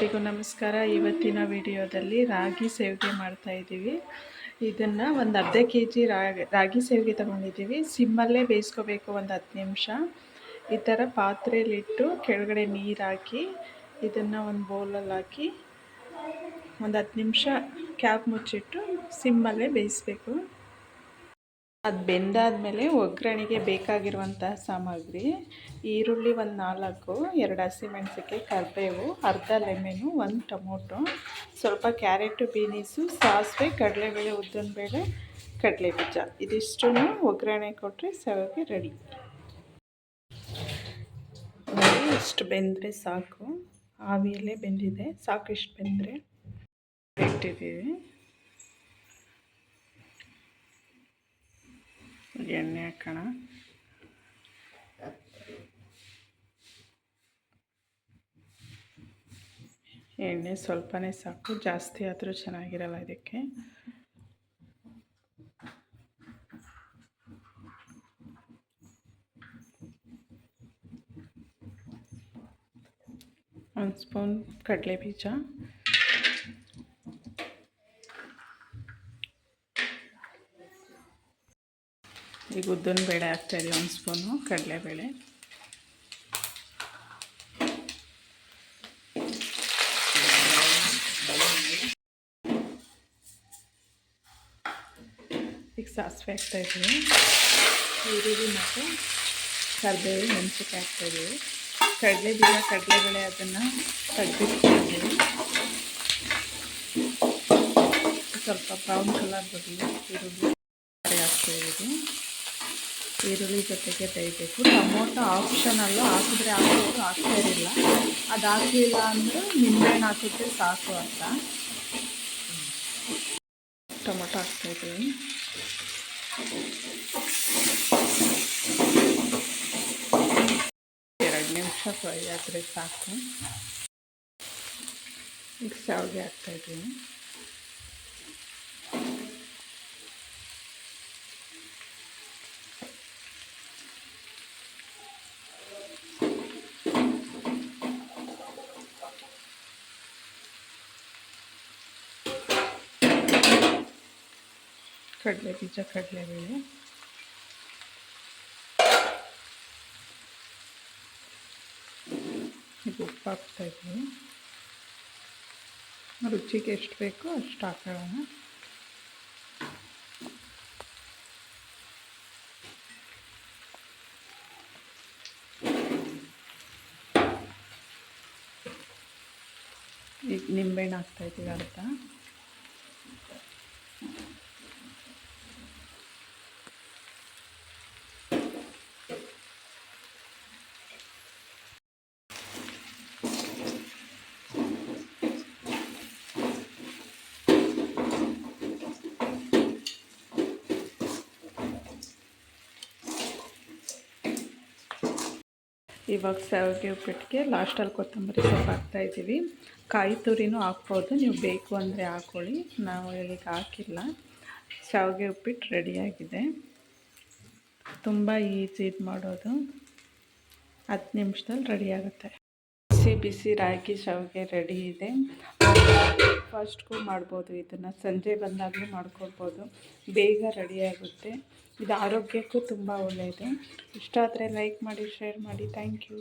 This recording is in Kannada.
ಎಲ್ರಿಗೂ ನಮಸ್ಕಾರ. ಇವತ್ತಿನ ವಿಡಿಯೋದಲ್ಲಿ ರಾಗಿ ಸೇವಿಗೆ ಮಾಡ್ತಾ ಇದ್ದೀವಿ. ಇದನ್ನು ಒಂದು ಅರ್ಧ ಕೆ ಜಿ ರಾಗಿ ರಾಗಿ ಸೇವಿಗೆ ತೊಗೊಂಡಿದ್ದೀವಿ. ಸಿಮ್ಮಲ್ಲೇ ಬೇಯಿಸ್ಕೋಬೇಕು ಒಂದು ಹತ್ತು ನಿಮಿಷ. ಈ ಥರ ಪಾತ್ರೆಯಲ್ಲಿಟ್ಟು ಕೆಳಗಡೆ ನೀರು ಹಾಕಿ, ಇದನ್ನು ಒಂದು ಬೌಲಲ್ಲಿ ಹಾಕಿ ಒಂದು ಹತ್ತು ನಿಮಿಷ ಕ್ಯಾಪ್ ಮುಚ್ಚಿಟ್ಟು ಸಿಮ್ಮಲ್ಲೇ ಬೇಯಿಸ್ಬೇಕು. ಅದು ಬೆಂದಾದಮೇಲೆ ಒಗ್ಗರಣೆಗೆ ಬೇಕಾಗಿರುವಂತಹ ಸಾಮಗ್ರಿ, ಈರುಳ್ಳಿ ಒಂದು ನಾಲ್ಕು, ಎರಡು ಹಸಿಮೆಣ್ಸಿಕಾಯಿ ಕರಿಬೇವು, ಅರ್ಧ ಲೆಮೆನು, ಒಂದು ಟೊಮೊಟೊ, ಸ್ವಲ್ಪ ಕ್ಯಾರೆಟು, ಬೀನೀಸು, ಸಾಸಿವೆ, ಕಡಲೆಬೇಳೆ, ಉದ್ದಿನಬೇಳೆ ಕಡಲೆ ಬೀಜ ಇದಿಷ್ಟು ಒಗ್ಗರಣೆ ಕೊಟ್ಟರೆ ಸೆವೆಗೆ ರೆಡಿ. ಇಷ್ಟು ಬೆಂದರೆ ಸಾಕು. ಆವಿಯಲ್ಲೇ ಬೆಂದಿದೆ. ಸಾಕು, ಇಷ್ಟು ಬೆಂದರೆ. ಇಟ್ಟಿದ್ದೀವಿ. ಎಣ್ಣೆ ಹಾಕೋಣ ಎಣ್ಣೆ ಸ್ವಲ್ಪನೇ ಸಾಕು ಜಾಸ್ತಿ ಆದರೂ ಚೆನ್ನಾಗಿರಲ್ಲ ಇದಕ್ಕೆ ಒಂದು ಸ್ಪೂನ್ ಕಡಲೆ ಬೀಜ ಈಗ ಉದ್ದಿನ ಬೇಳೆ ಹಾಕ್ತಾಯಿದ್ದೀವಿ ಒಂದು ಸ್ಪೂನು ಕಡಲೆಬೇಳೆ. ಈಗ ಸಾಸಿವೆ ಹಾಕ್ತಾಯಿದ್ದೀವಿ ಈರುಳ್ಳಿ ಮತ್ತು ಕರಿಬೇವು ಮೆಣಸಿನ್ಕಾಯಿ ಹಾಕ್ತಾಯಿದ್ದೀವಿ ಕಡಲೆ ಬೀಜ, ಕಡಲೆಬೇಳೆ ಅದನ್ನು ತೆಗೆದಿಟ್ಕೊಂಡಿದ್ದೀವಿ ಸ್ವಲ್ಪ ಬ್ರೌನ್ ಕಲರ್ ಬರಲಿ, ಈರುಳ್ಳಿ ಹಾಕ್ತಾಯಿದ್ದೀವಿ ಈರುಳ್ಳಿ ಜೊತೆಗೆ ತೆಗಿಬೇಕು ಟೊಮೊಟೊ ಆಪ್ಷನಲ್ಲು ಹಾಕಿದ್ರೆ ಹಾಕೋದು ಹಾಕ್ತಾ ಇರಲಿಲ್ಲ ಅದು ಹಾಕಲಿಲ್ಲ ಅಂದರೆ ನಿಂಬೆಹಣ್ಣು ಹಾಕಿದ್ರೆ ಸಾಕು ಅಂತ. ಟೊಮೊಟೊ ಹಾಕ್ತಾಯಿದ್ದೀವಿ ಎರಡು ನಿಮಿಷ ಫ್ರೈ ಆದರೆ ಸಾಕು. ಈಗ ಶಾವಿಗೆ ಹಾಕ್ತಾಯಿದ್ದೀನಿ ಕಡಲೆ ಬೀಜ ಕಡಲೆಬೇಳೆ ಈಗ ಉಪ್ಪು ಹಾಕ್ತಾಯಿದ್ದೀನಿ ರುಚಿಗೆ ಎಷ್ಟು ಬೇಕೋ ಅಷ್ಟು ಹಾಕೋಣ ಈಗ ನಿಂಬೆಹಣ್ಣು ಹಾಕ್ತಾಯಿದ್ದೀವಿ ಅರ್ಧ ಇವಾಗ ಶಾವಿಗೆ ಉಪ್ಪಿಟ್ಟಿಗೆ ಲಾಸ್ಟಲ್ಲಿ ಕೊತ್ತಂಬರಿ ಸೊಪ್ಪು ಹಾಕ್ತಾಯಿದ್ದೀವಿ ಕಾಯಿ ತುರಿನೂ ಹಾಕ್ಬೋದು. ನೀವು ಬೇಕು ಅಂದರೆ ಹಾಕ್ಕೊಳ್ಳಿ ನಾವು ಈಗ ಹಾಕಿಲ್ಲ. ಶಾವಿಗೆ ಉಪ್ಪಿಟ್ಟು ರೆಡಿಯಾಗಿದೆ ತುಂಬ ಈಸಿ ಇದು ಮಾಡೋದು. ಹತ್ತು ನಿಮಿಷದಲ್ಲಿ ರೆಡಿಯಾಗುತ್ತೆ ಬಿಸಿ ಬಿಸಿ ರಾಗಿ ಶಾವಿಗೆ ರೆಡಿ ಇದೆ. ಫಸ್ಟ್ಗೂ ಮಾಡ್ಬೋದು ಇದನ್ನು. ಸಂಜೆ ಬಂದಾಗಲೂ ಮಾಡ್ಕೊಳ್ಬೋದು ಬೇಗ ರೆಡಿಯಾಗುತ್ತೆ. ಇದು ಆರೋಗ್ಯಕ್ಕೂ ತುಂಬ ಒಳ್ಳೆಯದು ಇಷ್ಟ ಆದರೆ ಲೈಕ್ ಮಾಡಿ, ಶೇರ್ ಮಾಡಿ. Thank you.